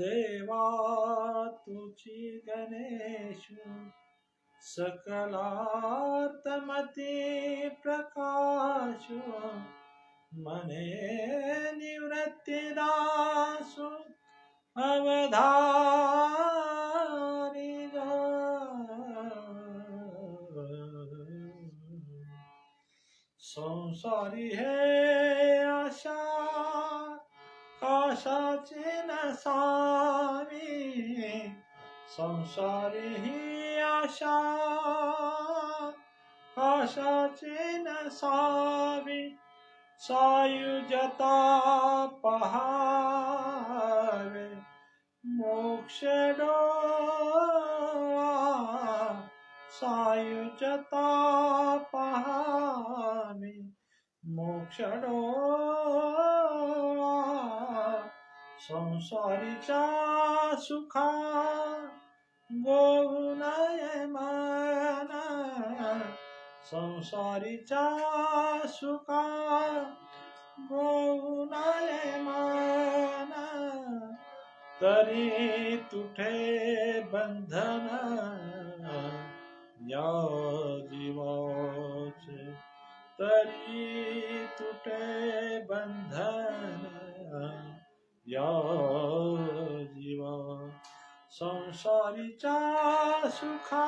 देवा तुची गणेशु सकलार्थमती प्रकाशु. मने निवृत्तिदासु अवधारी संसारी हे आशा काशाची नसावी संसारी ही आशा. काशाची नसावी सायुजता पहावे. मोक्ष सायुजता पहावे. मोक्ष संसारीच्या सुखा गोऊ नये मन संसारीच्या सुखा गोऊ नये मन तरी तुठे बंधन या संसारीच्या सुखा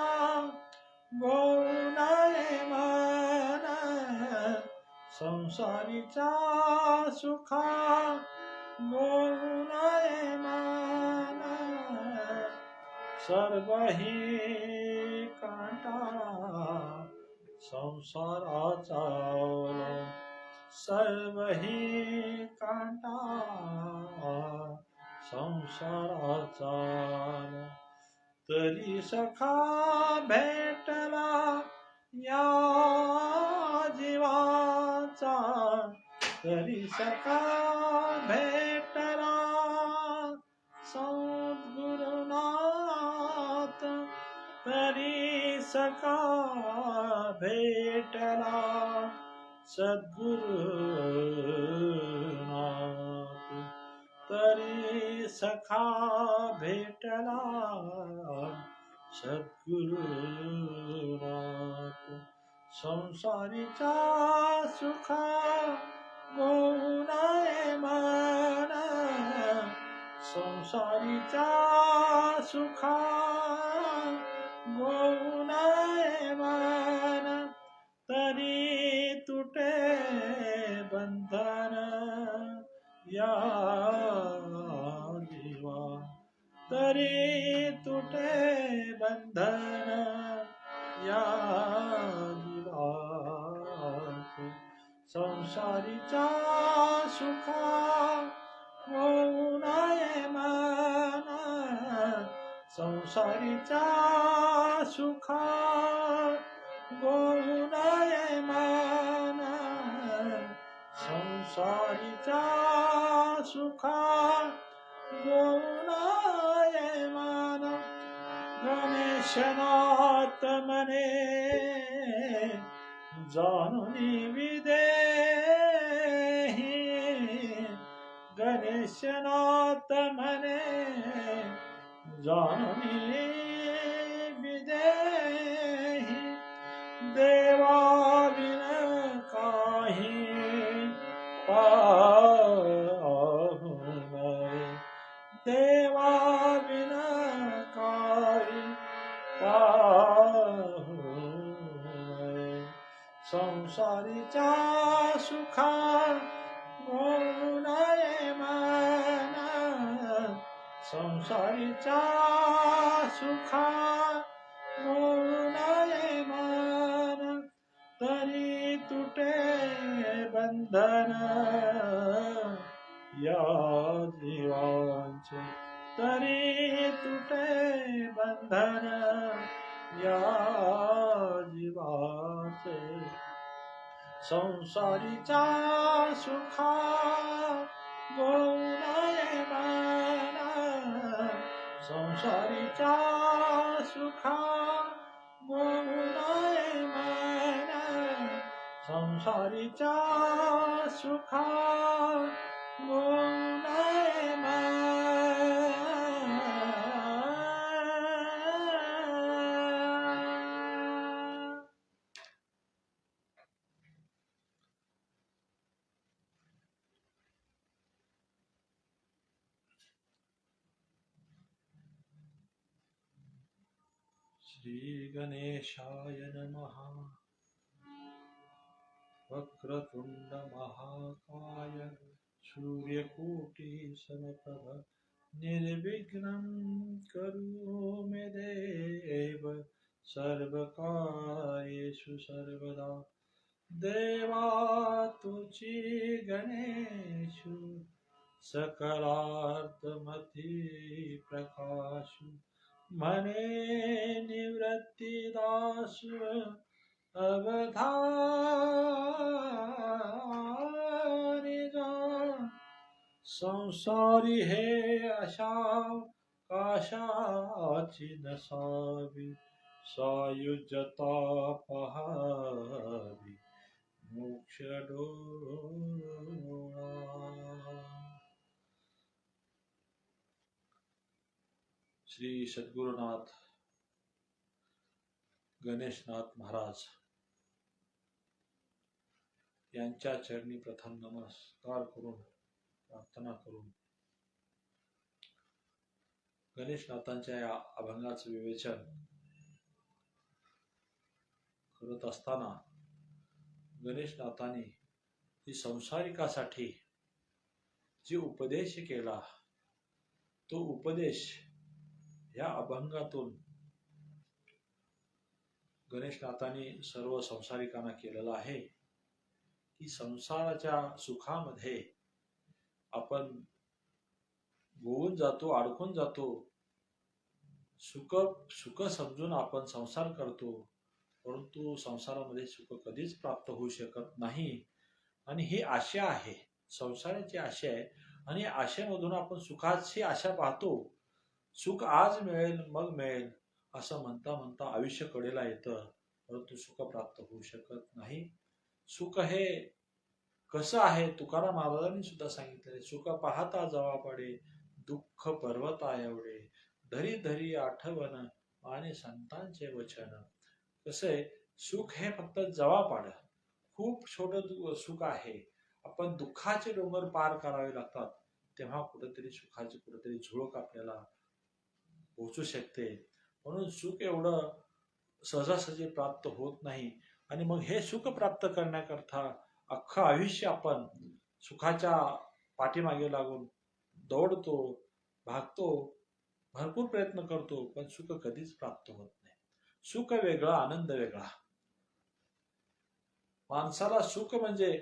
गोनाले मन संसारीच्या सुखा गोनाले मन सर्व ही कांटा संसाराचा सर्व ही कांटा संसाराचा तरी सखा भेटला या जीवाचा. तरी सखा भेटला सद्गुरुनाथ. तरी सखा भेटला सद्गुरुनाथ. तरी सखा भेटला सद्गुरुरात संसारीचा सुखा गोनाय मान। संसारीचा सुखा गोनाय मान। तरी तुटे बंधन या जीवा। तरी तुटे बंधन या जीवाचे संसारीचा सुखा होऊ नये मन संसारीचा सुखा गोऊ नये मन संसारीचा सुखा गोऊ नये गणेशनाथ मने जाणून विदेही गणेशनाथ मने जाणून संसारीचा सुखा गोनये मन संसारीचा सुखा गोनये मन संसारीच्या सुखा गणेशाय नमः। वक्रतुण्डमहाकाय महाकाय समप्रभ निर्विघ्नं करो मे देव सर्वकार्येषु सर्वदा। देवा तुचि गणेषु सकलार्थमती प्रकाशु मने निवृत्तिदासु अवधानिजा संसारी हे अशा काशाची नसावी सायुजता पहावी मोक्ष डोळा। श्री सद्गुरुनाथ गणेशनाथ महाराज यांच्या चरणी प्रथम नमस्कार करून प्रार्थना करून गणेशनाथांच्या या अभंगाचं विवेचन करत असताना गणेशनाथांनी ती संसारिकासाठी जी उपदेश केला तो उपदेश या अभंगातून गणेशनाथांनी सर्व संसारिकांना केलेला आहे की संसाराच्या सुखामध्ये आपण गोवून जातो अडकून जातो सुख सुख समजून आपण संसार करतो परंतु संसारामध्ये सुख कधीच प्राप्त होऊ शकत नाही. आणि ही आशा आहे संसाराची आशा आहे. आणि आशेमधून आपण सुखाची आशा पाहतो. सुख आज मिळेल मग मिळेल असं म्हणता म्हणता आयुष्य कडेला येतं. परंतु सुख प्राप्त होऊ शकत नाही. सुख हे कसं आहे? तुकाराम महाराजांनी सुद्धा सांगितले सुख पाहता जवा पडे दुःख पर्वता एवढे. धरी धरी आठवण आणि संतांचे वचन. कसे सुख हे फक्त जवा पाड. खूप छोट सुख आहे. आपण दुःखाचे डोंगर पार करावे लागतात. तेव्हा कुठेतरी सुखाची कुठेतरी झुळक आपल्याला पोहोचू शकते. म्हणून सुख एवढं सहजासहजी प्राप्त होत नाही. आणि मग हे सुख प्राप्त करण्याकरता अख्खं आयुष्य आपण सुखाच्या पाठीमागे लागून दौडतो भागतो भरपूर प्रयत्न करतो पण सुख कधीच प्राप्त होत नाही. सुख वेगळा आनंद वेगळा. माणसाला सुख म्हणजे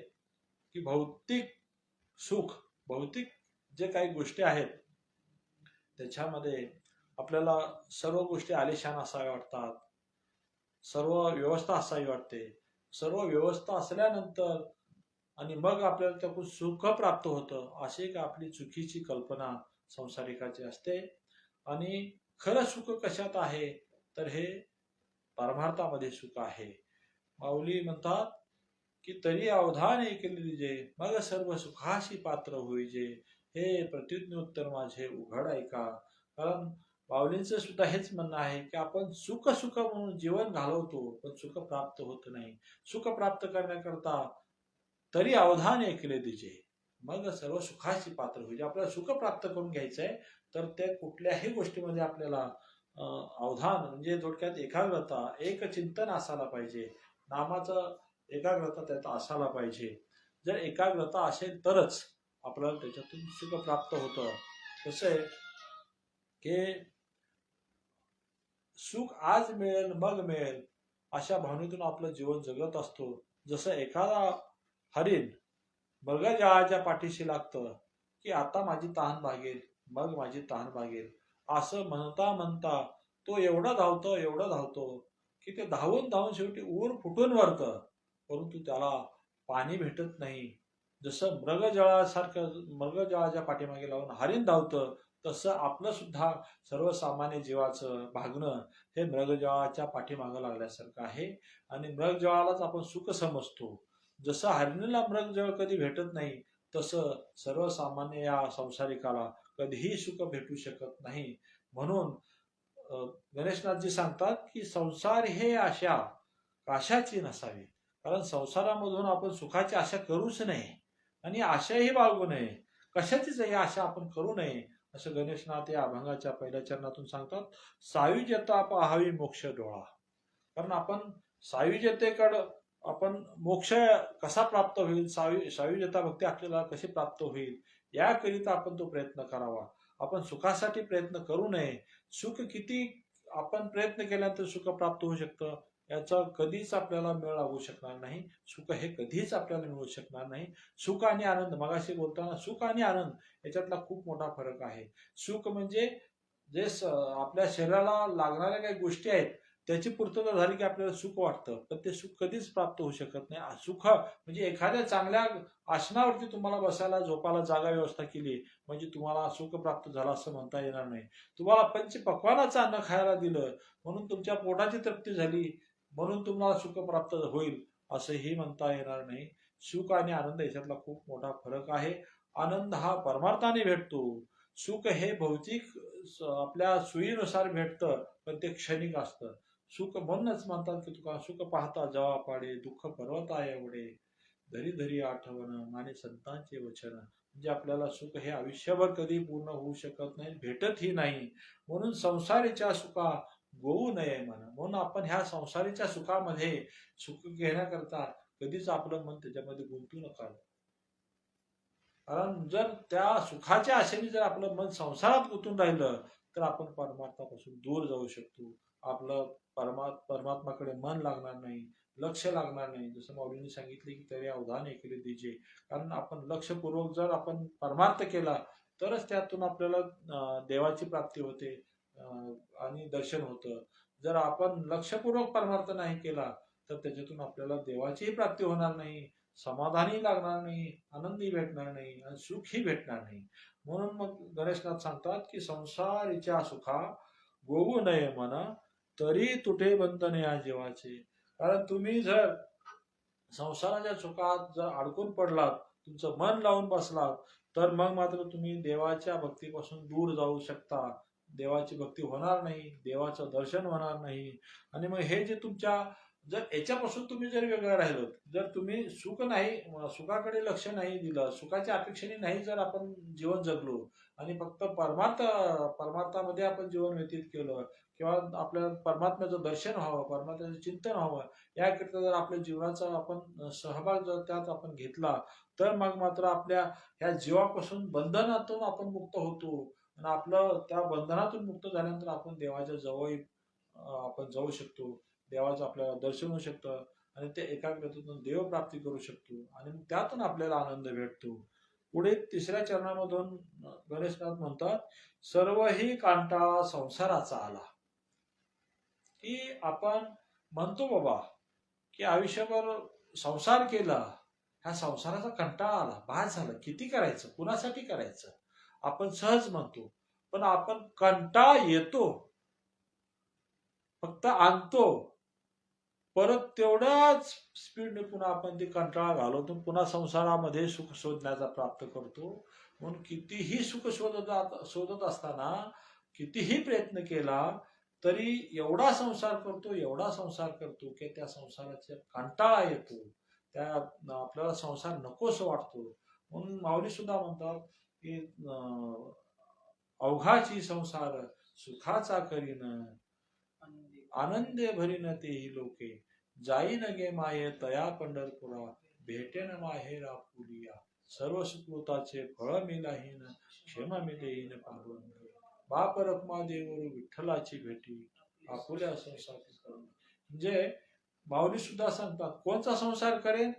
की भौतिक सुख भौतिक जे काही गोष्टी आहेत त्याच्यामध्ये आपल्याला सर्व गोष्टी आलिशान असाव्या वाटतात. सर्व व्यवस्था असावी वाटते. सर्व व्यवस्था असल्यानंतर आणि मग आपल्याला त्यातून सुख प्राप्त होतं अशी एक आपली चुकीची कल्पना संसारिकाची असते. आणि खरं सुख कशात आहे? तर हे परमार्थामध्ये सुख आहे. माऊली म्हणतात की तरी अवधान ऐकले जे मग सर्व सुखाशी पात्र होईजे. हे प्रतिज्ञोत्तर माझे उघड ऐका. कारण बावलींचं सुद्धा हेच म्हणणं आहे की आपण सुख सुख म्हणून जीवन घालवतो पण सुख प्राप्त होत नाही. सुख प्राप्त करण्याकरता तरी अवधान ऐकले दिजे. मग सर्व सुखाची पात्र होईल. आपल्याला सुख प्राप्त करून घ्यायचं आहे तर ते कुठल्याही गोष्टीमध्ये आपल्याला अवधान म्हणजे थोडक्यात एकाग्रता एक चिंतन असायला पाहिजे. नामाचं एकाग्रता त्यात असायला पाहिजे. जर एकाग्रता असेल तरच आपल्याला त्याच्यातून सुख प्राप्त होतं. कसं आहे? की सुख आज मिळेल मग मिळेल अशा भावनेतून आपलं जीवन जगत असतो. जसं एखादा हरिण मृगजळाच्या पाठीशी लागतं की आता माझी तहान भागेल मग माझी तहान भागेल. असं म्हणता म्हणता तो एवढा धावतो एवढा धावतो की ते धावून धावून शेवटी ऊर फुटून वरतं. परंतु त्याला पाणी भेटत नाही. जसं मृगजळासारखं मृगजळाच्या पाठीमागे लावून हरिण धावतं तसं आपलं सुद्धा सर्वसामान्य जीवाचं भागणं हे मृगजळाच्या पाठीमागं लागल्यासारखं आहे. आणि मृगजळालाच आपण सुख समजतो. जसं हरणीला मृगजळ कधी भेटत नाही तसं सर्वसामान्य या संसारिकाला कधीही सुख भेटू शकत नाही. म्हणून गणेशनाथजी सांगतात की संसार हे आशा काशाची नसावी. कारण संसारामधून आपण सुखाची आशा करूच नये. आणि आशाही बाळगू नये. कशाचीच ही आशा आपण करू नये. असं गणेशनाथ या अभंगाच्या पहिल्या चरणातून सांगतात सायुजता पाहावी मोक्ष डोळा. कारण आपण सायुजतेकडं आपण मोक्ष कसा प्राप्त होईल सायु सायुजता भक्ती आपल्याला कशी प्राप्त होईल याकरिता आपण तो प्रयत्न करावा. आपण सुखासाठी प्रयत्न करू नये. सुख किती आपण प्रयत्न केल्यानंतर सुख प्राप्त होऊ शकतं? याचा कधीच आपल्याला मेळ लागू शकणार नाही. सुख हे कधीच आपल्याला मिळू शकणार नाही. सुख आणि आनंद मगाशी बोलताना सुख आणि आनंद याच्यातला खूप मोठा फरक आहे. सुख म्हणजे जे स- आपल्या शरीराला लागणाऱ्या काही गोष्टी आहेत त्याची पूर्तता झाली की आपल्याला सुख वाटतं. पण ते सुख कधीच प्राप्त होऊ शकत नाही. सुख म्हणजे एखाद्या चांगल्या आसनावरती तुम्हाला बसायला झोपायला जागा व्यवस्था केली म्हणजे तुम्हाला सुख प्राप्त झालं असं म्हणता येणार नाही. तुम्हाला पंचपक्वानाचं अन्न खायला दिलं म्हणून तुमच्या पोटाची तृप्ती झाली म्हणून तुम्हाला सुख प्राप्त होईल असंही म्हणता येणार नाही. सुख आणि आनंद याच्यातला खूप मोठा फरक आहे. आनंद हा परमार्थाने भेटतो. सुख हे भौतिक आपल्या सोयीनुसार भेटतं पण ते क्षणिक असतं. सुख म्हणूनच म्हणतात की तुका सुख पाहता जवा पाडे दुःख पर्वता एवढे. धरी धरी आठवण आणि संतांचे वचन. म्हणजे आपल्याला सुख हे आयुष्यभर कधी पूर्ण होऊ शकत नाही भेटतही नाही. म्हणून संसारीच्या सुखा गोवू नये म्हणा. म्हणून आपण ह्या संसारीच्या सुखामध्ये सुख घेण्याकरता कधीच आपलं मन त्याच्यामध्ये गुंतू नका. कारण जर त्या सुखाच्या आशेने जर आपलं मन संसारात गुंतून राहिलं तर आपण परमात्मापासून दूर जाऊ शकतो. आपलं परमा परमात्माकडे मन लागणार नाही लक्ष लागणार नाही. जसं माऊलींनी सांगितले की तरी अवधान ऐकले दिजे. कारण आपण लक्षपूर्वक जर आपण परमार्थ केला तरच त्यातून आपल्याला देवाची प्राप्ती होते. आणि दर्शन होतं. जर आपण लक्षपूर्वक परमार्थ नाही केला तर त्याच्यातून आपल्याला देवाचीही प्राप्ती होणार नाही समाधानही लागणार नाही आनंदही भेटणार नाही आणि सुखही भेटणार नाही. म्हणून मग गणेशनाथ सांगतात की संसारीच्या सुखा गोवू नये म्हणा तरी तुटे बंधन या जीवाचे. कारण तुम्ही जर संसाराच्या सुखात जर अडकून पडलात तुमचं मन लावून बसलात तर मग मात्र तुम्ही देवाच्या भक्तीपासून दूर जाऊ शकता. देवाची भक्ती होणार नाही देवाचं दर्शन होणार नाही. आणि मग हे जे तुमच्या जर याच्यापासून तुम्ही जर वेगळं राहिलो जर तुम्ही सुख नाही सुखाकडे लक्ष नाही दिलं सुखाच्या अपेक्षेने नाही जर आपण जीवन जगलो आणि फक्त परमार्थ परमार्थामध्ये आपण जीवन व्यतीत केलं किंवा आपल्या परमात्म्याचं दर्शन व्हावं परमात्म्याचं चिंतन व्हावं याकरिता जर आपल्या जीवनाचा आपण सहभाग जर त्यात आपण घेतला तर मग मात्र आपल्या ह्या जीवापासून बंधनातून आपण मुक्त होतो. आणि आपलं त्या बंधनातून मुक्त झाल्यानंतर आपण देवाच्या जवळ आपण जाऊ शकतो. देवाचं आपल्याला दर्शन होऊ शकतं आणि ते एकाग्रतेतून देवप्राप्ती करू शकतो आणि त्यातून आपल्याला आनंद भेटतो. पुढे तिसऱ्या चरणामधून गणेशनाथ म्हणतात सर्व ही कांटाळा संसाराचा आला. की आपण म्हणतो बाबा की आयुष्यभर संसार केला ह्या संसाराचा कंटाळा आला बाद झालं किती करायचं कुणासाठी करायचं? आपण सहज म्हणतो. पण आपण कंटाळा येतो. फक्त आणतो. परत तेवढ्याच स्पीडने पुन्हा आपण ती कंटाळा घालवतो. पुन्हा संसारामध्ये सुख शोधण्याचा प्राप्त करतो. म्हणून कितीही सुख शोधत शोधत असताना कितीही प्रयत्न केला तरी एवढा संसार करतो एवढा संसार करतो की त्या संसाराचा कंटाळा येतो. त्या आपल्याला संसार नकोस वाटतो. म्हणून माऊली सुद्धा म्हणतात की अवघाची संसार सुखाचा करीन आनंदे. भरीन तेही लोके. जाईन गे माये तया पंढरपुरा भेटेन माहेरा पुरिया सर्व सुकृताचे फळ मिलाहीन क्षेम मिलेहीन पाहून. बाप रखमा देवर विठ्ठलाची भेटी. आपुल्या संसार म्हणजे माऊली सुद्धा सांगतात कोणचा संसार करेन?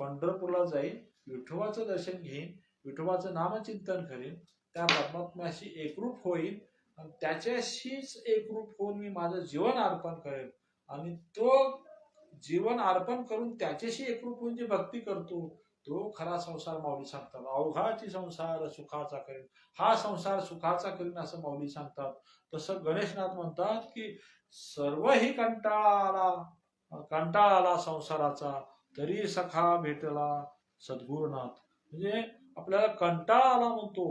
पंढरपूरला जाईन विठोबाचं दर्शन घेईन विठोबाचं नामचिंतन करेन त्या परमात्म्याशी एकरूप होईल आणि त्याच्याशीच एकरूप होऊन मी माझं जीवन अर्पण करेन. आणि तो जीवन अर्पण करून त्याच्याशी एकरूप होऊन जी भक्ती करतो तो खरा संसार माऊली सांगतात. अवघाची संसार सुखाचा करेन. हा संसार सुखाचा करीन असं माऊली सांगतात. तसं गणेशनाथ म्हणतात की सर्वही कंटाळा आला कंटाळा आला संसाराचा तरी सखा भेटला सद्गुरुनाथ. म्हणजे आपल्याला कंटाळा आला म्हणतो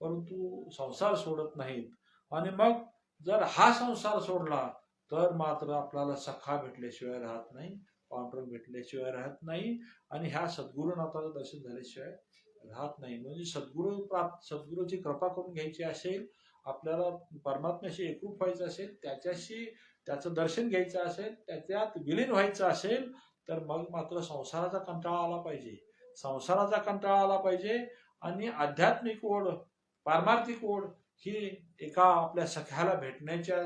परंतु संसार सोडत नाहीत. आणि मग जर हा संसार सोडला तर मात्र आपल्याला सखा भेटल्याशिवाय राहत नाही पांडुरंग भेटल्याशिवाय राहत नाही आणि ह्या सद्गुरुनाथाचं दर्शन झाल्याशिवाय राहत नाही. म्हणजे सद्गुरु प्राप्त सद्गुरूची कृपा करून घ्यायची असेल आपल्याला परमात्म्याशी एकरूप व्हायचं असेल त्याच्याशी त्याचं दर्शन घ्यायचं असेल त्याच्यात विलीन व्हायचं असेल तर मग मात्र संसाराचा कंटाळा आला पाहिजे. संसाराचा कंटाळा आला पाहिजे आणि आध्यात्मिक ओढ पारमार्थिक ओढ ही एका आपल्या सख्याला भेटण्याच्या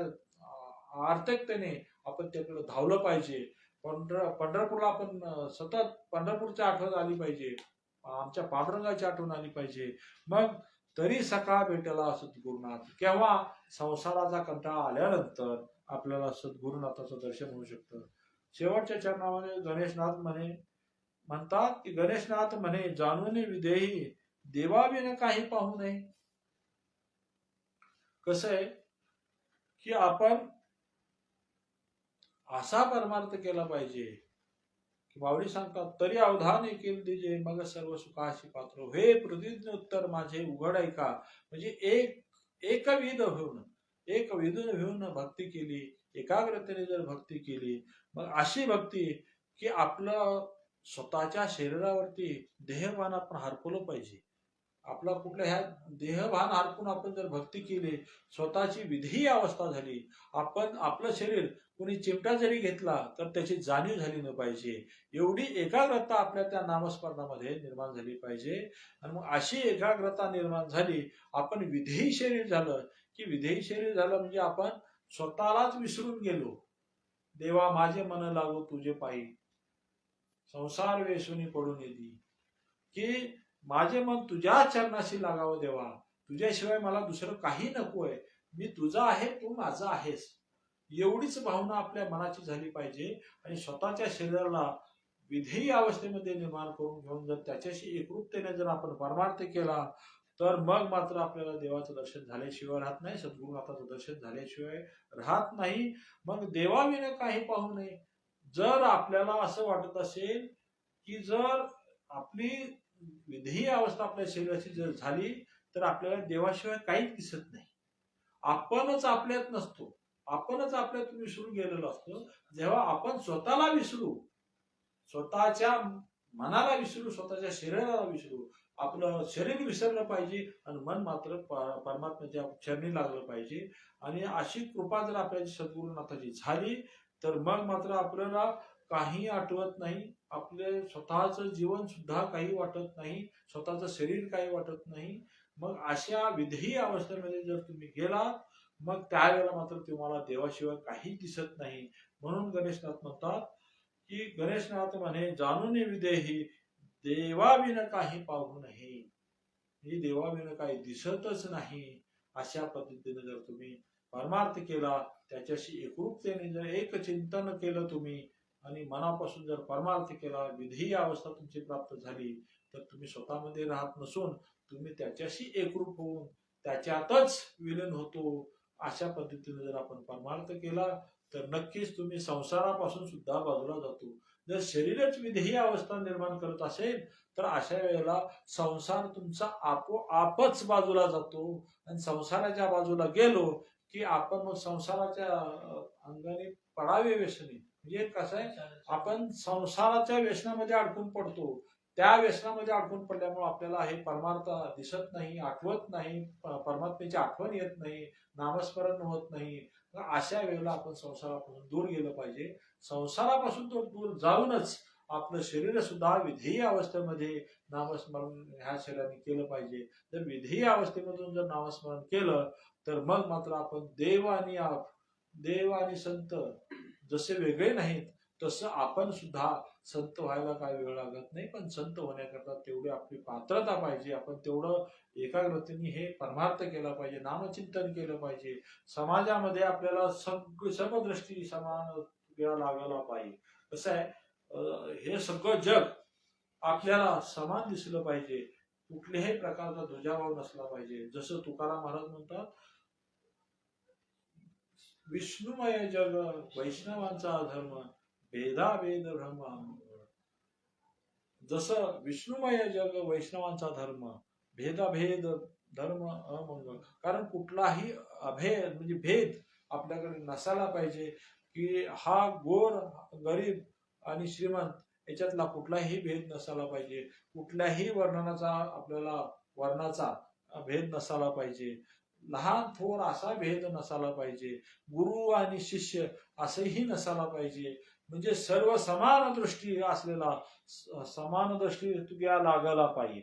आर्थिकतेने आपण त्याकडे धावलं पाहिजे. पंढर पंढरपूरला आपण सतत पंढरपूरची आठवण आली पाहिजे. आमच्या पांडुरंगाची आठवण आली पाहिजे. मग तरी सकाळ भेटला सद्गुरुनाथ. केव्हा? संसाराचा कंटाळा आल्यानंतर आपल्याला सद्गुरुनाथाचं दर्शन होऊ शकतं. शेवटच्या चरणामध्ये गणेशनाथ म्हणे म्हणतात की गणेशनाथ म्हणे जाणून विदेही देवाविने काही पाहू नये. कसं आहे? की आपण असा परमार्थ केला पाहिजे की बावडी सांगतात तरी अवधान केल दिजे मग सर्व सुखाशी पात्र हो. हे. प्रतिज्ञ उत्तर माझे उघड ऐका. म्हणजे एक एकविध होऊन एक विधून होऊन भक्ती केली एकाग्रतेने जर भक्ती केली मग अशी भक्ती की आपलं स्वतःच्या शरीरावरती देहभान आपण हरपवलं पाहिजे. आपला कुठल्या ह्या देहभान हरपून आपण जर भक्ती केली स्वतःची विधी अवस्था झाली आपण आपलं शरीर कोणी चिमटा जरी घेतला तर त्याची जाणीव झाली न पाहिजे. एवढी एकाग्रता आपल्या त्या नामस्मरणामध्ये निर्माण झाली पाहिजे. आणि मग अशी एकाग्रता निर्माण झाली आपण विधेयी शरीर झालं की विधेयी शरीर झालं म्हणजे आपण स्वतःलाच विसरून गेलो. देवा माझे मन लागो तुझे पायी. संसार वेसुनी पडून येते. की माझे मन तुझ्या चरणाशी लागावं देवा. तुझ्याशिवाय मला दुसरं काही नकोय मी तुझा आहे तू माझा आहेस. एवढीच भावना आपल्या मनाची झाली पाहिजे आणि स्वतःच्या शरीराला विधेयी अवस्थेमध्ये निर्माण करून घेऊन जर त्याच्याशी एकरूपतेने जर आपण परमार्थ केला तर मग मात्र आपल्याला देवाचं दर्शन झाल्याशिवाय राहत नाही सद्गुरुनाथाचं दर्शन झाल्याशिवाय राहत नाही. मग देवाविने काही पाहू नये. जर आपल्याला असं वाटत असेल की जर आपली विधेयी अवस्था आपल्या शरीराची जर झाली तर आपल्याला देवाशिवाय काहीच दिसत नाही. आपणच आपल्यात नसतो. आपणच आपल्यात विसरून गेलेलो असतो. जेव्हा आपण स्वतःला विसरू स्वतःच्या मनाला विसरू स्वतःच्या शरीराला विसरू आपलं शरीर विसरलं पाहिजे आणि मन मात्र परमात्म्याच्या चरणी लागलं पाहिजे. आणि अशी कृपा जर आपल्याची सद्गुरुनाथाची झाली तर मग मात्र आपल्याला काही आठवत नाही. आपले स्वतःचं जीवन सुद्धा काही वाटत नाही. स्वतःचं शरीर काही वाटत नाही. मग अशा विधेयी अवस्थेमध्ये जर तुम्ही गेलात मग त्यावेळेला मात्र तुम्हाला देवाशिवाय काही दिसत नाही. म्हणून गणेशनाथ म्हणतात की गणेशनाथ म्हणे जाणून विधेही देवाविन काही पाहू नये. ही देवाविन काही दिसतच नाही. अशा पद्धतीने जर तुम्ही परमार्थ केला त्याच्याशी एकरूपतेने जर एक चिंतन केलं तुम्ही आणि मनापासून जर परमार्थ केला विधेयी अवस्था तुमची प्राप्त झाली तर तुम्ही स्वतःमध्ये राहत नसून तुम्ही त्याच्याशी एकरूप होऊन त्याच्यातच विलीन होतो अशा पद्धतीने जर आपण परमार्थ केला तर नक्कीच तुम्ही संसारापासून सुद्धा बाजूला जातो. जर शरीरच विधेयी अवस्था निर्माण करत असेल तर अशा वेळेला संसार तुमचा आपोआपच बाजूला जातो. आणि संसाराच्या बाजूला गेलो की आपण संसाराच्या अंगाने पडावे व्यसनी. म्हणजे कसं आहे आपण संसाराच्या व्यसनामध्ये अडकून पडतो. त्या व्यसनामध्ये अडकून पडल्यामुळे आपल्याला हे परमार्थ दिसत नाही आठवत नाही परमात्मेची परमात्म्याची आठवण येत नाही नामस्मरण होत नाही. अशा वेळेला आपण संसारापासून दूर गेलं पाहिजे. संसारापासून तो दूर जाऊनच आपलं शरीर सुद्धा विधेयी अवस्थेमध्ये नामस्मरण ह्या शरीराने केलं पाहिजे. जर विधेयी अवस्थेमधून जर नामस्मरण केलं तर मग मात्र आपण देव आणि आप देव आणि संत जसे वेगळे नाहीत तसं आपण सुद्धा संत व्हायला काय वेळ लागत नाही. पण संत होण्याकरता तेवढी आपली पात्रता पाहिजे. आपण तेवढं एकाग्रतेने हे परमार्थ केला पाहिजे नामचिंतन केलं पाहिजे. समाजामध्ये आपल्याला सग समदृष्टी समान वेळा लागायला पाहिजे. कसं आहे हे सगळं जग आपल्याला समान दिसलं पाहिजे. कुठल्याही प्रकारचा ध्वजाभाव नसला पाहिजे. जसं तुकाराम महाराज म्हणतात विष्णुमय जग वैष्णवांचा धर्म भेदाभेद भ्रम जसं विष्णुमय जग वैष्णवांचा धर्म भेदाभेद धर्म अमंगल कारण कुठलाही अभेद म्हणजे भेद आपल्याकडे नसायला पाहिजे की हा गोर गरीब आणि श्रीमंत याच्यातला कुठलाही भेद नसायला पाहिजे. कुठल्याही वर्णनाचा आपल्याला वर्णाचा भेद नसायला पाहिजे. लहान थोर असा भेद नसायला पाहिजे. गुरु आणि शिष्य असंही नसायला पाहिजे. म्हणजे सर्व समान दृष्टी असलेला समान दृष्टी तुझ्या लागायला पाहिजे.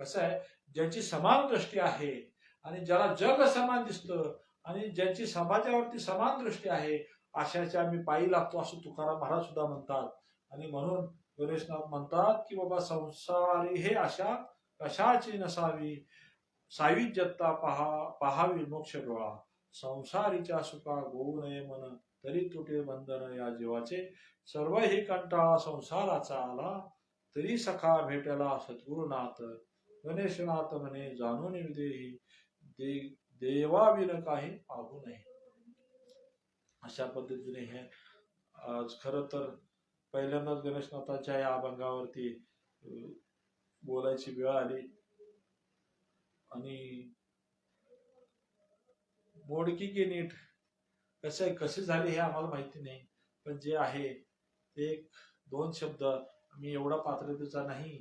कसं आहे? ज्याची समान दृष्टी आहे आणि ज्याला जग समान दिसतं आणि ज्याची समाजावरती समान दृष्टी आहे अशाच्या आम्ही पायी लागतो असं तुकाराम महाराज सुद्धा म्हणतात. आणि म्हणून गणेशनाथ म्हणतात की बाबा संसारी हे अशा कशाची नसावी? सायुज्यता पहा पहावी मोक्ष डोळा. संसारीच्या सुखा गोऊ नये मन तरी तुटे बंधन या जीवाचे. सर्व ही कंटाळा संसाराचा आला तरी सखा भेटला सद्गुरुनाथ. गणेशनाथ म्हणे जाणून विदेही दे देवाविन काही पाहू नये. अशा पद्धतीने हे आज खरं तर पहिल्यांदाच गणेशनाथाच्या या अभंगावरती बोलायची वेळ आली. आणि मोडकी की नीट कसे कसे झाले हे आम्हाला माहिती नाही पण जे आहे ते एक दोन शब्द मी एवढा पात्रतेचा नाही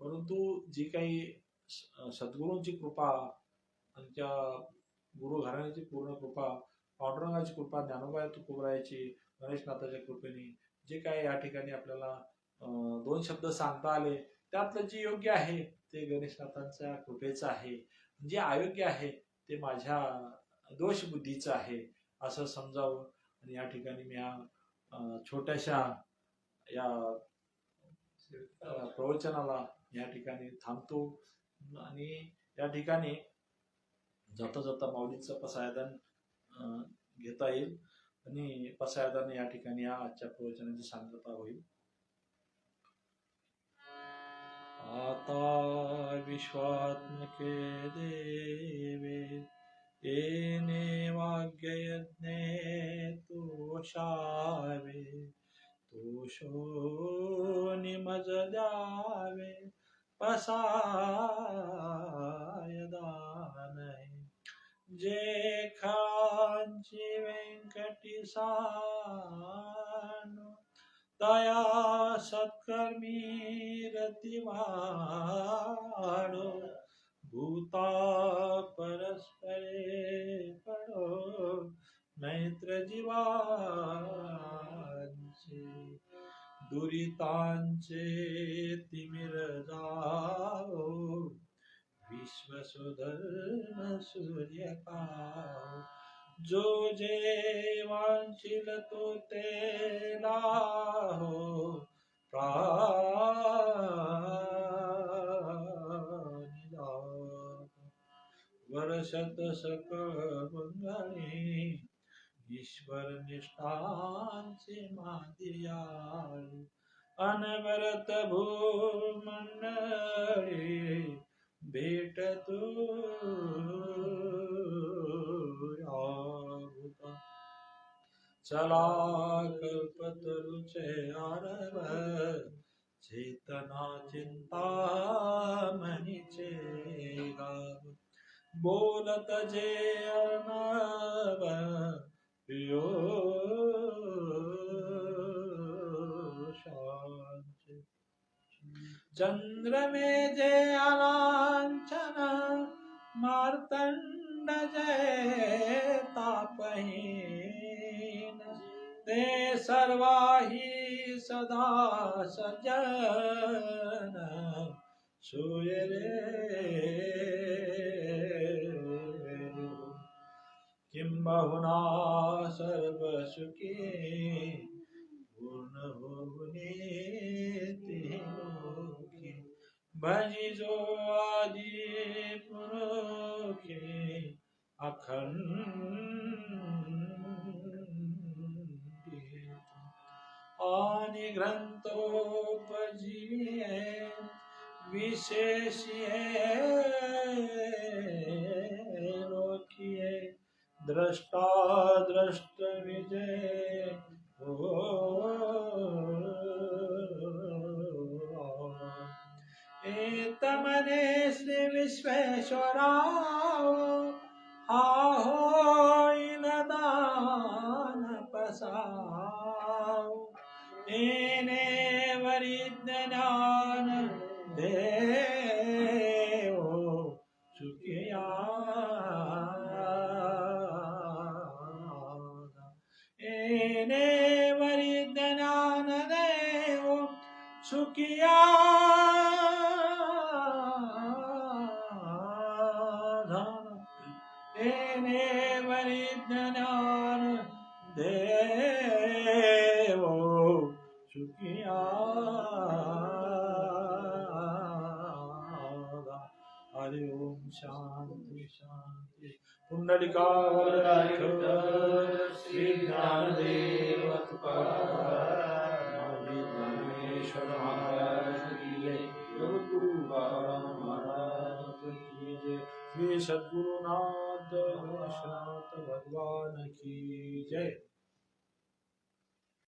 परंतु जी काही सद्गुरूंची कृपा आणि त्या गुरु घराण्याची पूर्ण कृपा पांडुरंगाची कृपा ज्ञानोबा तुकोबरायाची गणेशनाथाच्या कृपेने जे काही या ठिकाणी आपल्याला दोन शब्द सांगता आले त्यातलं जे योग्य आहे ते गणेशनाथांच्या कृपेचं आहे जे अयोग्य आहे ते माझ्या दोष बुद्धीचं आहे असं समजावं. आणि या ठिकाणी मी या छोट्याशा या प्रवचनाला या ठिकाणी थांबतो. आणि या ठिकाणी जाता जाता माऊलीचं पसायदान घेता येईल. आणि पसायदान या ठिकाणी या आजच्या प्रवचनाची सांगता होईल. आता विश्वात्मके देवे येने वाग्ययज्ञे तोषावे तोषो निमज द्यावे पसायदान जे खांची व्यंकटी सानो दया सत्कर्मी रतिवाडो भूता परस्परे पडो मैत्र जीवांचे दुरितांचे तिमिर जाओ विश्वसुधर्म सूर्य पाओ जो जे वांछिल तो ते हो, लाहो वर्षत सकळ मंगळी ईश्वर निष्ठांचे मादिया अनवरत भूमंडळी भेट तू चला कल्पतरुचे आरव चेतना चिंता मनीचे गाव. बोलत जे अर्णव यो चंद्र में जे अलांछन मार्तंड जय तापही ते सर्वाही सदा सज्जन. सोय रे. किंबहुना सर्व सुखी पूर्ण होणे भजी जो आदि पुरोखे अखंड आणि ग्रंथोपजी विशेष द्रष्टा द्रष्ट विजय तमने श्री विश्वेश्वरा हा हो दान पसा परिज्ञान देवो सुखिया। एने परिज्ञान देवो सुखिया। एने परिज्ञान देव God.